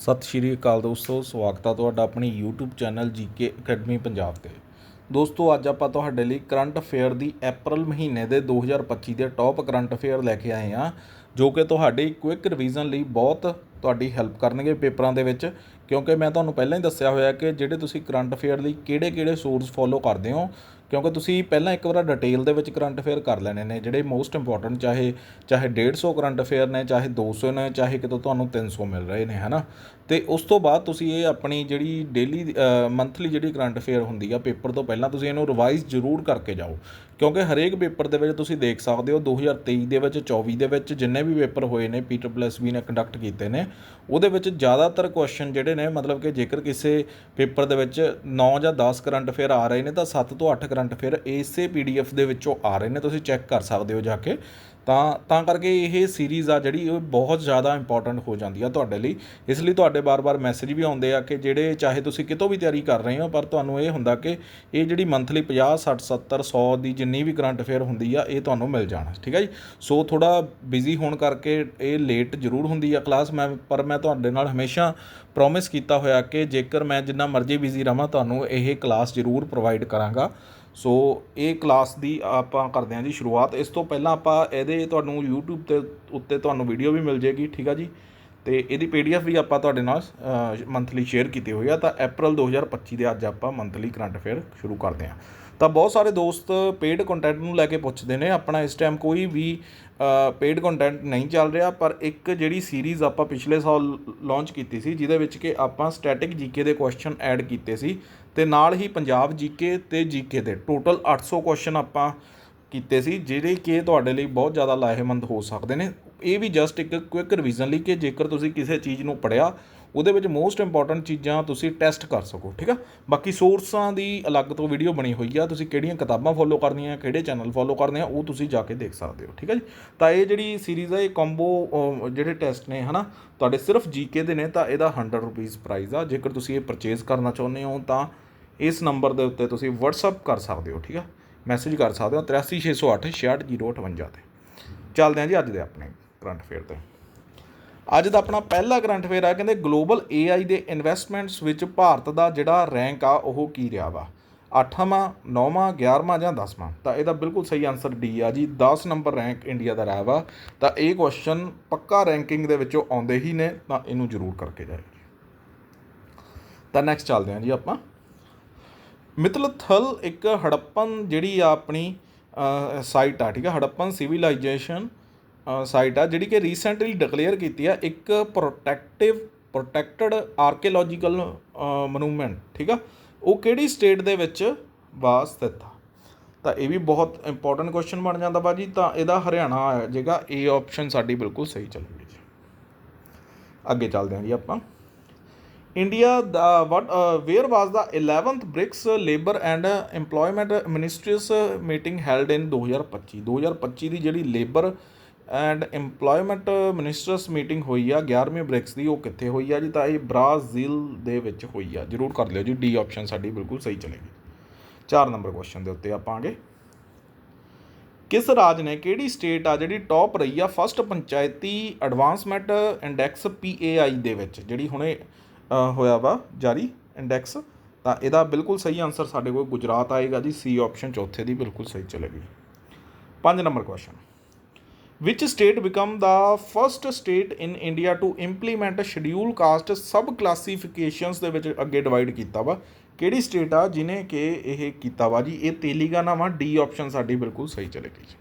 ਸਤਿ ਸ਼੍ਰੀ ਅਕਾਲ ਦੋਸਤੋ, ਸਵਾਗਤ ਹੈ ਤੁਹਾਡਾ ਆਪਣੀ YouTube channel GK academy Punjab ਤੇ। ਦੋਸਤੋ, ਅੱਜ ਆਪਾਂ ਤੁਹਾਡੇ ਲਈ ਕਰੰਟ ਅਫੇਅਰ ਦੀ April ਮਹੀਨੇ ਦੇ 2025 ਦੇ ਟੌਪ ਕਰੰਟ ਅਫੇਅਰ ਲੈ ਕੇ ਆਏ ਹਾਂ ਜੋ ਕਿ ਤੁਹਾਡੀ ਕੁਇਕ ਰਿਵੀਜ਼ਨ ਲਈ ਬਹੁਤ ਤੁਹਾਡੀ ਹੈਲਪ ਕਰਨਗੇ ਪੇਪਰਾਂ ਦੇ ਵਿੱਚ। ਕਿਉਂਕਿ ਮੈਂ ਤੁਹਾਨੂੰ ਪਹਿਲਾਂ ਹੀ ਦੱਸਿਆ ਹੋਇਆ ਕਿ ਜਿਹੜੇ ਤੁਸੀਂ ਕਰੰਟ ਅਫੇਅਰ ਲਈ ਕਿਹੜੇ-ਕਿਹੜੇ ਸੋਰਸ ਫੋਲੋ ਕਰਦੇ ਹੋ ਕਿਉਂਕਿ ਤੁਸੀਂ ਪਹਿਲਾਂ ਇੱਕ ਵਾਰ ਡਿਟੇਲ ਦੇ ਵਿੱਚ ਕਰੰਟ ਅਫੇਅਰ ਕਰ ਲੈਣੇ ਨੇ, ਜਿਹੜੇ ਮੋਸਟ ਇੰਪੋਰਟੈਂਟ ਚਾਹੇ ਚਾਹੇ 150 ਕਰੰਟ ਅਫੇਅਰ ਨੇ, ਚਾਹੇ 200 ਨੇ, ਚਾਹੇ ਕਿਤੋਂ ਤੁਹਾਨੂੰ 300 ਮਿਲ ਰਹੇ ਨੇ, ਹਨਾ? ਤੇ ਉਸ ਤੋਂ ਬਾਅਦ ਤੁਸੀਂ ਇਹ ਆਪਣੀ ਜਿਹੜੀ ਡੇਲੀ ਮੰਥਲੀ ਜਿਹੜੀ ਕਰੰਟ ਅਫੇਅਰ ਹੁੰਦੀ ਆ ਪੇਪਰ ਤੋਂ ਪਹਿਲਾਂ ਤੁਸੀਂ ਇਹਨੂੰ ਰਿਵਾਈਜ਼ ਜ਼ਰੂਰ ਕਰਕੇ ਜਾਓ। ਕਿਉਂਕਿ ਹਰੇਕ ਪੇਪਰ ਦੇ ਵਿੱਚ ਤੁਸੀਂ ਦੇਖ ਸਕਦੇ ਹੋ 2023 ਦੇ ਵਿੱਚ 24 ਦੇ ਵਿੱਚ ਜਿੰਨੇ ਵੀ ਪੇਪਰ ਹੋਏ ਨੇ ਪੀਟਰ ਪਲੱਸ ਵੀ ਨੇ ਕੰਡਕਟ ਕੀਤੇ ਨੇ, ਉਹਦੇ ਵਿੱਚ ਜ਼ਿਆਦਾਤਰ ਕੁਐਸਚਨ ਜਿਹੜੇ ਨੇ, ਮਤਲਬ ਕਿ ਜੇਕਰ ਕਿਸੇ ਪੇਪਰ ਦੇ ਵਿੱਚ 9 ਜਾਂ 10 ਕਰੰਟ ਅਫੇਅਰ ਆ ਰਹੇ ਨੇ, ਤਾਂ 7 ਤੋਂ 8 ਕਰੰਟ ਅਫੇਅਰ ਇਸੇ ਪੀਡੀਐਫ ਦੇ ਵਿੱਚੋਂ ਆ ਰਹੇ ਨੇ, ਤੁਸੀਂ ਚੈੱਕ ਕਰ ਸਕਦੇ ਹੋ ਜਾ ਕੇ। ਤਾਂ ਤਾਂ ਕਰਕੇ ਇਹ ਸੀਰੀਜ਼ ਆ ਜਿਹੜੀ ਉਹ ਬਹੁਤ ਜ਼ਿਆਦਾ ਇੰਪੋਰਟੈਂਟ ਹੋ ਜਾਂਦੀ ਆ ਤੁਹਾਡੇ ਲਈ। ਇਸ ਲਈ ਤੁਹਾਡੇ ਬਾਰ-ਬਾਰ ਮੈਸੇਜ ਵੀ ਆਉਂਦੇ ਆ ਕਿ ਜਿਹੜੇ ਚਾਹੇ ਤੁਸੀਂ ਕਿਤੋਂ ਵੀ ਤਿਆਰੀ ਕਰ ਰਹੇ ਹੋ, ਪਰ ਤੁਹਾਨੂੰ ਇਹ ਹੁੰਦਾ ਕਿ ਇਹ ਜਿਹੜੀ ਮੰਥਲੀ 50 60 70 100 ਦੀ ਜਿੰਨੀ ਵੀ ਕਰੰਟ ਅਫੇਅਰ ਹੁੰਦੀ ਆ, ਇਹ ਤੁਹਾਨੂੰ ਮਿਲ ਜਾਣਾ, ਠੀਕ ਹੈ ਜੀ? ਸੋ ਥੋੜਾ ਬਿਜ਼ੀ ਹੋਣ ਕਰਕੇ ਇਹ ਲੇਟ ਜ਼ਰੂਰ ਹੁੰਦੀ ਆ ਕਲਾਸ ਮੈਂ, ਪਰ ਮੈਂ ਤੁਹਾਡੇ ਨਾਲ ਹਮੇਸ਼ਾ ਪ੍ਰੋਮਿਸ ਕੀਤਾ ਹੋਇਆ ਕਿ ਜੇਕਰ ਮੈਂ ਜਿੰਨਾ ਮਰਜ਼ੀ ਬਿਜ਼ੀ ਰਵਾਂ, ਤੁਹਾਨੂੰ ਇਹ ਕਲਾਸ ਜ਼ਰੂਰ ਪ੍ਰੋਵਾਈਡ ਕਰਾਂਗਾ। ਸੋ ਇਹ ਕਲਾਸ ਦੀ ਆਪਾਂ ਕਰਦੇ ਹਾਂ ਜੀ ਸ਼ੁਰੂਆਤ। ਇਸ ਤੋਂ ਪਹਿਲਾਂ ਆਪਾਂ ਇਹਦੇ ਤੁਹਾਨੂੰ YouTube ਤੇ ਉੱਤੇ ਤੁਹਾਨੂੰ ਵੀਡੀਓ ਵੀ ਮਿਲ ਜੇਗੀ, ਠੀਕ ਆ ਜੀ? ਤੇ ਇਹਦੀ ਪੀਡੀਐਫ ਵੀ ਆਪਾਂ ਤੁਹਾਡੇ ਨਾਲ ਮੰਥਲੀ ਸ਼ੇਅਰ ਕੀਤੀ ਹੋਈ ਆ। ਤਾਂ April 2025 ਦੇ ਅੱਜ ਆਪਾਂ ਮੰਥਲੀ ਕਰੰਟ ਅਫੇਅਰ ਸ਼ੁਰੂ ਕਰਦੇ ਹਾਂ ਤਾਂ ਬਹੁਤ ਸਾਰੇ ਦੋਸਤ ਪੇਡ ਕੰਟੈਂਟ ਨੂੰ ਲੈ ਕੇ ਪੁੱਛਦੇ ਨੇ, ਆਪਣਾ ਇਸ ਟਾਈਮ ਕੋਈ ਵੀ ਪੇਡ ਕੰਟੈਂਟ ਨਹੀਂ ਚੱਲ ਰਿਹਾ, ਪਰ ਇੱਕ ਜਿਹੜੀ ਸੀਰੀਜ਼ ਆਪਾਂ ਪਿਛਲੇ ਸਾਲ ਲਾਂਚ ਕੀਤੀ ਸੀ, ਜਿਹਦੇ ਵਿੱਚ ਕਿ ਆਪਾਂ ਸਟੈਟਿਕ ਜੀਕੇ ਦੇ ਕੁਐਸਚਨ ਐਡ ਕੀਤੇ ਸੀ, ਤੇ ਨਾਲ ਹੀ ਪੰਜਾਬ ਜੀਕੇ ਤੇ ਜੀਕੇ ਦੇ ਟੋਟਲ 800 ਕੁਐਸਚਨ ਆਪਾਂ ਕੀਤੇ ਸੀ, ਜਿਹੜੇ ਕਿ ਤੁਹਾਡੇ ਲਈ ਬਹੁਤ ਜ਼ਿਆਦਾ ਲਾਹੇਮੰਦ ਹੋ ਸਕਦੇ ਨੇ। ਇਹ ਵੀ ਜਸਟ ਇੱਕ ਕੁਇਕ ਰਿਵੀਜ਼ਨ ਲਈ ਕਿ ਜੇਕਰ ਤੁਸੀਂ ਕਿਸੇ ਚੀਜ਼ ਨੂੰ ਪੜਿਆ ਉਹਦੇ ਵਿੱਚ ਮੋਸਟ ਇੰਪੋਰਟੈਂਟ ਚੀਜ਼ਾਂ ਤੁਸੀਂ ਟੈਸਟ ਕਰ ਸਕੋ, ਠੀਕ ਆ? ਬਾਕੀ ਸੋਰਸਾਂ ਦੀ ਅਲੱਗ ਤੋਂ ਵੀਡੀਓ ਬਣੀ ਹੋਈ ਆ, ਤੁਸੀਂ ਕਿਹੜੀਆਂ ਕਿਤਾਬਾਂ ਫੋਲੋ ਕਰਨੀਆਂ, ਕਿਹੜੇ ਚੈਨਲ ਫੋਲੋ ਕਰਨੇ ਆ, ਉਹ ਤੁਸੀਂ ਜਾ ਕੇ ਦੇਖ ਸਕਦੇ ਹੋ, ਠੀਕ ਆ ਜੀ? ਤਾਂ ਇਹ ਜਿਹੜੀ ਸੀਰੀਜ਼ ਆ, ਇਹ ਕੰਬੋ ਜਿਹੜੇ ਟੈਸਟ ਨੇ, ਹਨਾ, ਤੁਹਾਡੇ ਸਿਰਫ ਜੀਕੇ ਦੇ ਨੇ, ਤਾਂ ਇਹਦਾ 100 ਰੁਪੀਸ ਪ੍ਰਾਈਸ ਆ। ਜੇਕਰ ਤੁਸੀਂ ਇਹ ਪਰਚੇਜ਼ ਕਰਨਾ ਚਾਹੁੰਦੇ ਹੋ, ਤਾਂ ਇਸ ਨੰਬਰ ਦੇ ਉੱਤੇ ਤੁਸੀਂ WhatsApp ਕਰ ਸਕਦੇ ਹੋ, ਠੀਕ ਆ? ਮੈਸੇਜ ਕਰ ਸਕਦੇ ਹੋ 83608 66058 ਤੇ। ਚੱਲਦੇ ਹਾਂ ਜੀ ਅੱਜ ਦੇ ਆਪਣੇ ਕਰੰਟ ਅਫੇਅਰ ਤੇ। ਅੱਜ ਦਾ ਆਪਣਾ ਪਹਿਲਾ ਕਰੰਟ ਅਫੇਅਰ ਆ, ਕਹਿੰਦੇ ਗਲੋਬਲ AI ਦੇ ਇਨਵੈਸਟਮੈਂਟਸ ਵਿੱਚ ਭਾਰਤ ਦਾ ਜਿਹੜਾ ਰੈਂਕ ਆ, ਉਹ ਕੀ ਰਿਹਾ ਵਾ? 8ਵਾਂ 9ਵਾਂ 11ਵਾਂ ਜਾਂ 10ਵਾਂ ਤਾਂ ਇਹਦਾ ਬਿਲਕੁਲ ਸਹੀ ਆਨਸਰ ਡੀ ਆ ਜੀ 10 ਨੰਬਰ ਰੈਂਕ ਇੰਡੀਆ ਦਾ ਰਿਹਾ ਵਾ। ਤਾਂ ਇਹ ਕੁਐਸਚਨ ਪੱਕਾ ਰੈਂਕਿੰਗ ਦੇ ਵਿੱਚੋਂ ਆਉਂਦੇ ਹੀ ਨੇ, ਤਾਂ ਇਹਨੂੰ ਜ਼ਰੂਰ ਕਰਕੇ ਜਾਇਓ ਤਾਂ ਨੈਕਸਟ ਚੱਲਦੇ ਹਾਂ ਜੀ ਆਪਾਂ। ਮਿਤਲਥਲ ਇੱਕ ਹੜੱਪਨ ਜਿਹੜੀ ਆ ਆਪਣੀ ਸਾਈਟ ਆ, ਠੀਕ ਆ, ਹੜੱਪਨ ਸਿਵਲਾਈਜੇਸ਼ਨ ਸਾਈਟ ਆ, ਜਿਹੜੀ ਕਿ ਰੀਸੈਂਟਲੀ ਡਿਕਲੇਅਰ ਕੀਤੀ ਆ ਇੱਕ ਪ੍ਰੋਟੈਕਟਿਵ ਪ੍ਰੋਟੈਕਟਡ ਆਰਕੀਓਲੋਜੀਕਲ ਮਨੂਮੈਂਟ ਠੀਕ ਆ? ਉਹ ਕਿਹੜੀ ਸਟੇਟ ਦੇ ਵਿੱਚ ਵਾ ਸਥਿਤ ਆ? ਤਾਂ ਇਹ ਵੀ ਬਹੁਤ ਇੰਪੋਰਟੈਂਟ ਕੁਐਸਚਨ ਬਣ ਜਾਂਦਾ ਬਾਜੀ, ਤਾਂ ਇਹਦਾ ਹਰਿਆਣਾ ਆ ਜਾਏਗਾ ਇਹ ਆਪਸ਼ਨ ਸਾਡੀ ਬਿਲਕੁਲ ਸਹੀ ਚੱਲੇਗੀ ਜੀ। ਅੱਗੇ ਚੱਲਦੇ ਹਾਂ ਜੀ ਆਪਾਂ। India the what where was the 11th BRICS labour and employment ministries meeting held in 2025 2025 ਦੀ ਜਿਹੜੀ labour and employment ministers meeting ਹੋਈ ਆ 11ਵੇਂ ਬ੍ਰਿਕਸ ਦੀ, ਉਹ ਕਿੱਥੇ ਹੋਈ ਆ ਜੀ? ਤਾਂ ਇਹ ਬ੍ਰਾਜ਼ੀਲ ਦੇ ਵਿੱਚ ਹੋਈ ਆ। ਜਰੂਰ ਕਰ ਲਿਓ ਜੀ ਡੀ ਆਪਸ਼ਨ ਸਾਡੀ ਬਿਲਕੁਲ ਸਹੀ ਚਲੇਗੀ। 4 ਨੰਬਰ ਕੁਐਸਚਨ ਦੇ ਉੱਤੇ ਆਪਾਂ ਆਗੇ। ਕਿਸ ਰਾਜ ਨੇ ਕਿਹੜੀ ਸਟੇਟ ਆ ਜਿਹੜੀ ਟੌਪ ਰਹੀ ਆ ਫਸਟ ਪੰਚਾਇਤੀ ਐਡਵਾਂਸਮੈਂਟ ਇੰਡੈਕਸ ਪੀਏਆਈ ਦੇ ਵਿੱਚ? ਜਿਹੜੀ ਹੁਣੇ ਹੋਇਆ ਵਾ, ਜਾਰੀ ਇੰਡੈਕਸ ਤਾਂ ਇਹਦਾ ਬਿਲਕੁਲ ਸਹੀ ਆਨਸਰ ਸਾਡੇ ਕੋਲ ਗੁਜਰਾਤ ਆਏਗਾ ਜੀ। ਸੀ ਆਪਸ਼ਨ ਚੌਥੇ ਦੀ ਬਿਲਕੁਲ ਸਹੀ ਚਲੇਗੀ। 5 number question which state become the first state in India to implement schedule caste sub classifications ਦੇ ਵਿੱਚ ਅੱਗੇ ਡਿਵਾਈਡ ਕੀਤਾ ਵਾ। ਕਿਹੜੀ ਸਟੇਟ ਆ ਜਿਨੇ ਕਿ ਇਹ ਕੀਤਾ ਵਾ ਜੀ? ਇਹ ਤੇਲੰਗਾਨਾ ਵਾ। ਡੀ ਆਪਸ਼ਨ ਸਾਡੀ ਬਿਲਕੁਲ ਸਹੀ ਚਲੇਗੀ ਜੀ।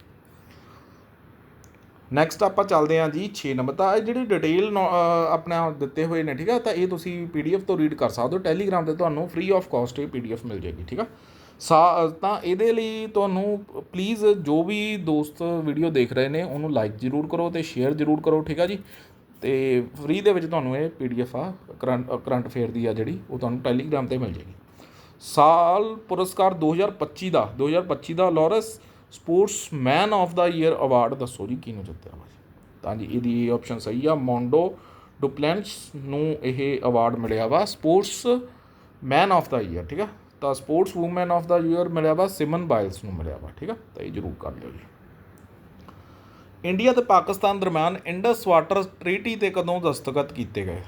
ਨੈਕਸਟ ਆਪਾਂ ਚੱਲਦੇ ਹਾਂ ਜੀ 6 ਨੰਬਰ। ਤਾਂ ਇਹ ਜਿਹੜੀ ਡਿਟੇਲ ਆਪਣਾ ਦਿੱਤੇ ਹੋਏ ਨੇ, ਠੀਕ ਆ? ਤਾਂ ਇਹ ਤੁਸੀਂ ਪੀਡੀਐਫ ਤੋਂ ਰੀਡ ਕਰ ਸਕਦੇ ਹੋ। ਟੈਲੀਗ੍ਰਾਮ ਤੇ ਤੁਹਾਨੂੰ ਫ੍ਰੀ ਆਫ ਕਾਸਟ ਇਹ ਪੀਡੀਐਫ ਮਿਲ ਜਾਏਗੀ, ਠੀਕ ਆ? ਸਾ ਤਾਂ ਇਹਦੇ ਲਈ ਤੁਹਾਨੂੰ ਪਲੀਜ਼ ਜੋ ਵੀ ਦੋਸਤ ਵੀਡੀਓ ਦੇਖ ਰਹੇ ਨੇ, ਉਹਨੂੰ ਲਾਈਕ ਜ਼ਰੂਰ ਕਰੋ ਅਤੇ ਸ਼ੇਅਰ ਜ਼ਰੂਰ ਕਰੋ, ਠੀਕ ਆ ਜੀ? ਅਤੇ ਫ੍ਰੀ ਦੇ ਵਿੱਚ ਤੁਹਾਨੂੰ ਇਹ ਪੀਡੀਐਫ ਆ ਕਰੰਟ ਕਰੰਟ ਅਫੇਅਰ ਦੀ ਆ ਜਿਹੜੀ, ਉਹ ਤੁਹਾਨੂੰ ਟੈਲੀਗ੍ਰਾਮ ਤੇ ਮਿਲ ਜਾਏਗੀ। ਸਾਲ ਪੁਰਸਕਾਰ 2025 ਦਾ 2025 ਦਾ Laureus sportsman of the year award ਦੱਸੋ ਜੀ, ਕਿਹਨੂੰ ਜਿੱਤਿਆ ਵਾ ਤਾਂ ਜੀ, ਇਹਦੀ ਇਹ ਆਪਸ਼ਨ ਸਹੀ ਆ ਮੌਂਡੋ ਡੁਪਲੈਂਸ ਨੂੰ ਇਹ ਅਵਾਰਡ ਮਿਲਿਆ ਵਾ sports man of the year ਠੀਕ ਆ? ਤਾਂ sports woman of the year ਮਿਲਿਆ ਵਾ, ਸਿਮਨ ਬਾਇਲਸ ਨੂੰ ਮਿਲਿਆ ਵਾ, ਠੀਕ ਆ? ਤਾਂ ਇਹ ਜ਼ਰੂਰ ਕਰ ਲਿਓ ਜੀ। ਇੰਡੀਆ ਤੇ ਪਾਕਿਸਤਾਨ ਦਰਮਿਆਨ ਇੰਡਸ ਵਾਟਰ ਟ੍ਰੀਟੀ ਤੇ ਕਦੋਂ ਦਸਤਖਤ ਕੀਤੇ ਗਏ?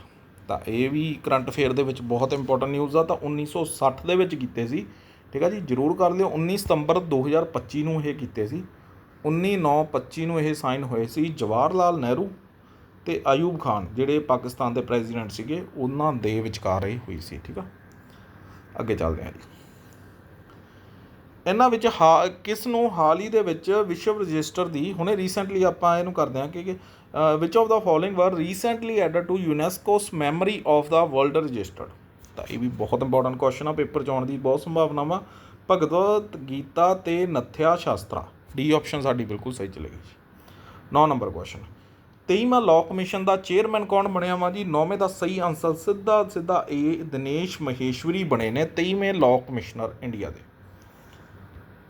ਤਾਂ ਇਹ ਵੀ ਕਰੰਟ ਅਫੇਅਰ ਦੇ ਵਿੱਚ ਬਹੁਤ ਇੰਪੋਰਟੈਂਟ ਨਿਊਜ਼ ਆ, ਤਾਂ 1960 ਦੇ ਵਿੱਚ ਕੀਤੇ ਸੀ, ਠੀਕ ਆ ਜੀ? ਜਰੂਰ ਕਰ ਲਿਓ। 19 ਸਤੰਬਰ 2025 ਨੂੰ ਇਹ ਕੀਤੇ ਸੀ। 19/9/25 ਨੂੰ ਇਹ ਸਾਈਨ ਹੋਏ ਸੀ ਜਵਾਹਰ ਲਾਲ ਨਹਿਰੂ ਤੇ ਆਯੂਬ ਖਾਨ, ਜਿਹੜੇ ਪਾਕਿਸਤਾਨ ਦੇ ਪ੍ਰੈਜ਼ੀਡੈਂਟ ਸੀਗੇ, ਉਹਨਾਂ ਦੇ ਵਿਚਕਾਰ ਇਹ ਹੋਈ ਸੀ, ਠੀਕ ਆ? ਅੱਗੇ ਚੱਲਦੇ ਹਾਂ ਜੀ। ਇਹਨਾਂ ਵਿੱਚ ਹਾ- ਕਿਸ ਨੂੰ ਹਾਲ ਹੀ ਦੇ ਵਿੱਚ ਵਿਸ਼ਵ ਰਜਿਸਟਰ ਦੀ, ਹੁਣੇ ਰੀਸੈਂਟਲੀ ਆਪਾਂ ਇਹਨੂੰ ਕਰਦੇ ਹਾਂ ਕਿ which of the following were recently added to UNESCO's memory of the world registered ਤਾਂ ਇਹ ਵੀ ਬਹੁਤ ਇੰਪੋਰਟੈਂਟ ਕੁਐਸਚਨ ਆ ਪੇਪਰ 'ਚ ਆਉਣ ਦੀ ਬਹੁਤ ਸੰਭਾਵਨਾਵਾਂ। ਭਗਵਤ ਗੀਤਾ ਤੇ ਨਥਿਆ ਸ਼ਾਸਤਰਾ। ਡੀ ਆਪਸ਼ਨ ਸਾਡੀ ਬਿਲਕੁਲ ਸਹੀ ਚਲੇਗੀ ਜੀ। 9 ਨੰਬਰ ਕੁਐਸਚਨ 23ਵਾਂ ਲਾਅ ਕਮਿਸ਼ਨ ਦਾ ਚੇਅਰਮੈਨ ਕੌਣ ਬਣਿਆ ਵਾ ਜੀ? 9ਵੇਂ ਦਾ ਸਹੀ ਆਨਸਰ ਸਿੱਧਾ ਸਿੱਧਾ ਇਹ ਦਿਨੇਸ਼ ਮਹੇਸ਼ਵਰੀ ਬਣੇ ਨੇ 23ਵੇਂ ਲਾਅ ਕਮਿਸ਼ਨਰ ਇੰਡੀਆ ਦੇ।